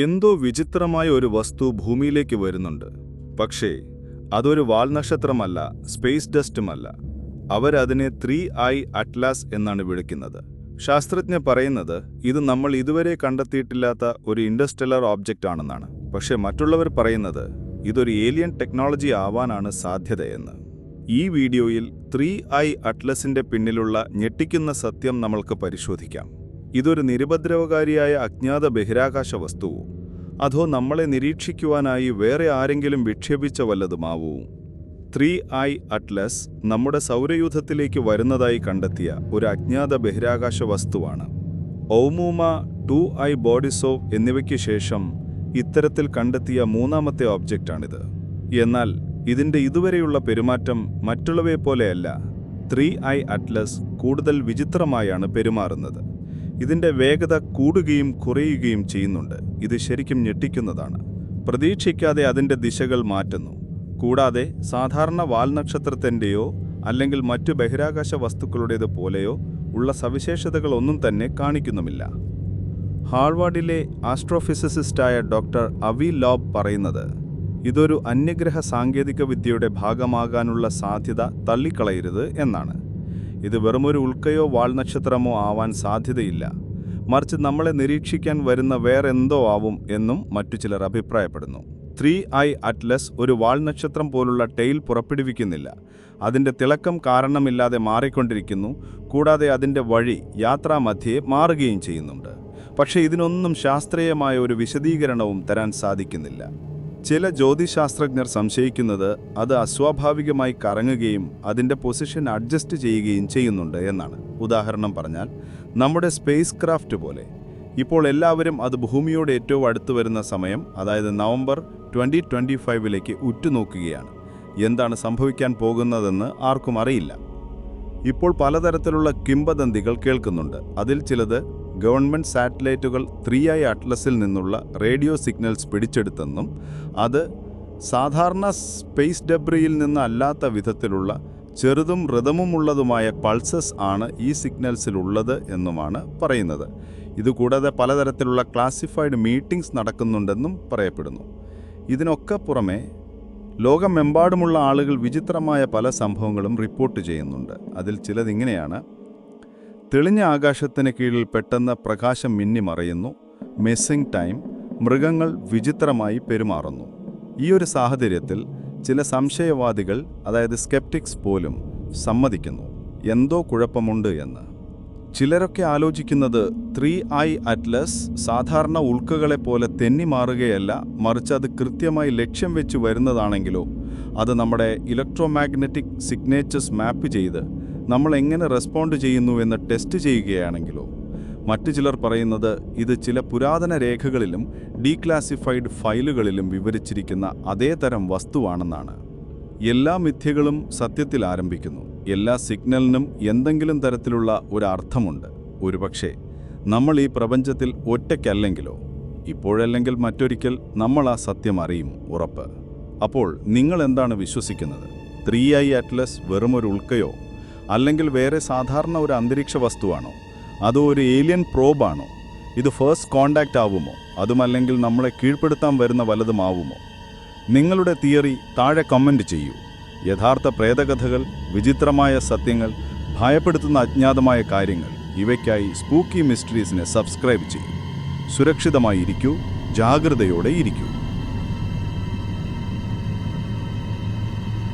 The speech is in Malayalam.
എന്തോ വിചിത്രമായ ഒരു വസ്തു ഭൂമിയിലേക്ക് വരുന്നുണ്ട്. പക്ഷേ അതൊരു വാൽനക്ഷത്രമല്ല സ്പേസ് ഡസ്റ്റുമല്ല. അവരതിനെ ത്രീ ഐ അറ്റ്ലാസ് എന്നാണ് വിളിക്കുന്നത്. ശാസ്ത്രജ്ഞർ പറയുന്നത് ഇത് നമ്മൾ ഇതുവരെ കണ്ടെത്തിയിട്ടില്ലാത്ത ഒരു ഇൻഡസ്ട്രിയലർ ഓബ്ജക്റ്റ് ആണെന്നാണ്. പക്ഷേ മറ്റുള്ളവർ പറയുന്നത് ഇതൊരു ഏലിയൻ ടെക്നോളജി ആവാനാണ് സാധ്യതയെന്ന്. ഈ വീഡിയോയിൽ ത്രീ ഐ അറ്റ്ലസിന്റെ പിന്നിലുള്ള ഞെട്ടിക്കുന്ന സത്യം നമ്മൾക്ക് പരിശോധിക്കാം. ഇതൊരു നിരുപദ്രവകാരിയായ അജ്ഞാത ബഹിരാകാശ വസ്തുവോ? അതോ നമ്മളെ നിരീക്ഷിക്കുവാനായി വേറെ ആരെങ്കിലും വിക്ഷേപിച്ച വല്ലതുമാവൂ? ത്രീ ഐ അറ്റ്ലസ് നമ്മുടെ സൗരയൂഥത്തിലേക്ക് വരുന്നതായി കണ്ടെത്തിയ ഒരു അജ്ഞാത ബഹിരാകാശ വസ്തുവാണ്. ഓമൂമ ടു ഐ ബോഡിസോവ് എന്നിവയ്ക്ക് ശേഷം ഇത്തരത്തിൽ കണ്ടെത്തിയ മൂന്നാമത്തെ ഓബ്ജക്റ്റാണിത് എന്നാൽ ഇതിന്റെ ഇതുവരെയുള്ള പെരുമാറ്റം മറ്റുള്ളവയെപ്പോലെയല്ല. ത്രീ ഐ അറ്റ്ലസ് കൂടുതൽ വിചിത്രമായാണ് പെരുമാറുന്നത്. ഇതിന്റെ വേഗത കൂടുകയും കുറയുകയും ചെയ്യുന്നുണ്ട്. ഇത് ശരിക്കും ഞെട്ടിക്കുന്നതാണ്. പ്രതീക്ഷിക്കാതെ അതിന്റെ ദിശകൾ മാറ്റുന്നു. കൂടാതെ സാധാരണ വാൽനക്ഷത്രത്തിന്റെയോ അല്ലെങ്കിൽ മറ്റു ബഹിരാകാശ വസ്തുക്കളുടേത് പോലെയോ ഉള്ള സവിശേഷതകളൊന്നും തന്നെ കാണിക്കുന്നുമില്ല. ഹാർവാർഡിലെ ആസ്ട്രോഫിസിസിസ്റ്റായ ഡോക്ടർ അവി ലോബ് പറയുന്നത് ഇതൊരു അന്യഗ്രഹ സാങ്കേതിക വിദ്യയുടെ ഭാഗമാകാനുള്ള സാധ്യത തള്ളിക്കളയരുത് എന്നാണ്. ഇത് വെറുമൊരു ഉൽക്കയോ വാൾനക്ഷത്രമോ ആവാൻ സാധ്യതയില്ല. മറിച്ച് നമ്മളെ നിരീക്ഷിക്കാൻ വരുന്ന വേറെന്തോ ആവും എന്നും മറ്റു ചിലർ അഭിപ്രായപ്പെടുന്നു. ത്രീ ഐ അറ്റ്ലസ് ഒരു വാൾനക്ഷത്രം പോലുള്ള ടെയിൽ പുറപ്പെടുവിക്കുന്നില്ല. അതിന്റെ തിളക്കം കാരണമില്ലാതെ മാറിക്കൊണ്ടിരിക്കുന്നു. കൂടാതെ അതിന്റെ വഴി യാത്രാമധ്യേ മാറുകയും ചെയ്യുന്നുണ്ട്. പക്ഷേ ഇതിനൊന്നും ശാസ്ത്രീയമായ ഒരു വിശദീകരണവും തരാൻ സാധിക്കുന്നില്ല. ചില ജ്യോതിശാസ്ത്രജ്ഞർ സംശയിക്കുന്നത് അത് അസ്വാഭാവികമായി കറങ്ങുകയും അതിന്റെ പൊസിഷൻ അഡ്ജസ്റ്റ് ചെയ്യുകയും ചെയ്യുന്നുണ്ട് എന്നാണ്. ഉദാഹരണം പറഞ്ഞാൽ നമ്മുടെ സ്പേസ് ക്രാഫ്റ്റ് പോലെ. ഇപ്പോൾ എല്ലാവരും അത് ഭൂമിയോട് ഏറ്റവും അടുത്ത് വരുന്ന സമയം അതായത് നവംബർ ട്വന്റി ട്വന്റി ഫൈവിലേക്ക് ഉറ്റുനോക്കുകയാണ്. എന്താണ് സംഭവിക്കാൻ പോകുന്നതെന്ന് ആർക്കും അറിയില്ല. ഇപ്പോൾ പലതരത്തിലുള്ള കിംബദന്തികൾ കേൾക്കുന്നുണ്ട്. അതിൽ ചിലത് ഗവൺമെന്റ് സാറ്റലൈറ്റുകൾ ത്രീ ഐ അറ്റ്ലസിൽ നിന്നുള്ള റേഡിയോ സിഗ്നൽസ് പിടിച്ചെടുത്തെന്നും അത് സാധാരണ സ്പേസ് ഡബ്രിയിൽ നിന്നല്ലാത്ത വിധത്തിലുള്ള ചെറുതും ഋതമുമുള്ളതുമായ പൾസസ് ആണ് ഈ സിഗ്നൽസിലുള്ളത് എന്നുമാണ് പറയുന്നത്. ഇതുകൂടാതെ പലതരത്തിലുള്ള ക്ലാസിഫൈഡ് മീറ്റിംഗ്സ് നടക്കുന്നുണ്ടെന്നും പറയപ്പെടുന്നു. ഇതിനൊക്കെ പുറമെ ലോകമെമ്പാടുമുള്ള ആളുകൾ വിചിത്രമായ പല സംഭവങ്ങളും റിപ്പോർട്ട് ചെയ്യുന്നുണ്ട്. അതിൽ ചിലതിങ്ങനെയാണ് തെളിഞ്ഞ ആകാശത്തിന് കീഴിൽ പെട്ടെന്ന് പ്രകാശം മിന്നിമറയുന്നു മിസ്സിംഗ് ടൈം മൃഗങ്ങൾ വിചിത്രമായി പെരുമാറുന്നു. ഈ ഒരു സാഹചര്യത്തിൽ ചില സംശയവാദികൾ അതായത് സ്കെപ്റ്റിക്സ് പോലും സമ്മതിക്കുന്നു. എന്തോ കുഴപ്പമുണ്ട് എന്ന്. ചിലരൊക്കെ ആലോചിക്കുന്നത് ത്രീ ഐ അറ്റ്ലസ് സാധാരണ ഉൾക്കകളെ പോലെ തെന്നി മാറുകയല്ല മറിച്ച് അത് കൃത്യമായി ലക്ഷ്യം വെച്ച് വരുന്നതാണെങ്കിലോ അത് നമ്മുടെ ഇലക്ട്രോമാഗ്നറ്റിക് സിഗ്നേച്ചേഴ്സ് മാപ്പ് ചെയ്ത് നമ്മൾ എങ്ങനെ റെസ്പോണ്ട് ചെയ്യുന്നു എന്ന് ടെസ്റ്റ് ചെയ്യുകയാണെങ്കിലോ മറ്റു ചിലർ പറയുന്നത് ഇത് ചില പുരാതന രേഖകളിലും ഡീക്ലാസിഫൈഡ് ഫയലുകളിലും വിവരിച്ചിരിക്കുന്ന അതേ തരം വസ്തുവാണെന്നാണ്. എല്ലാ മിഥ്യകളും സത്യത്തിൽ ആരംഭിക്കുന്നു. എല്ലാ സിഗ്നലിനും എന്തെങ്കിലും തരത്തിലുള്ള ഒരു അർത്ഥമുണ്ട്. ഒരുപക്ഷെ നമ്മൾ ഈ പ്രപഞ്ചത്തിൽ ഒറ്റയ്ക്കല്ലെങ്കിലോ ഇപ്പോഴല്ലെങ്കിൽ മറ്റൊരിക്കൽ നമ്മൾ ആ സത്യം അറിയും ഉറപ്പ്. അപ്പോൾ നിങ്ങൾ എന്താണ് വിശ്വസിക്കുന്നത്? ത്രീ ഐ അറ്റ്ലസ് വെറുമൊരു ഉൾക്കയോ? അല്ലെങ്കിൽ വേറെ സാധാരണ ഒരു അന്തരീക്ഷ വസ്തുവാണോ? അതോ ഒരു ഏലിയൻ പ്രോബാണോ ഇത് ഫേസ്റ്റ് കോണ്ടാക്റ്റ് ആവുമോ? അതുമല്ലെങ്കിൽ നമ്മളെ കീഴ്പ്പെടുത്താൻ വരുന്ന വലതുമാവുമോ നിങ്ങളുടെ തിയറി താഴെ കമന്റ് ചെയ്യൂ. യഥാർത്ഥ പ്രേതകഥകൾ വിചിത്രമായ സത്യങ്ങൾ ഭയപ്പെടുത്തുന്ന അജ്ഞാതമായ കാര്യങ്ങൾ ഇവയ്ക്കായി സ്പൂക്കി മിസ്റ്ററീസിനെ സബ്സ്ക്രൈബ് ചെയ്യൂ. സുരക്ഷിതമായി ഇരിക്കൂ ജാഗ്രതയോടെ ഇരിക്കൂ.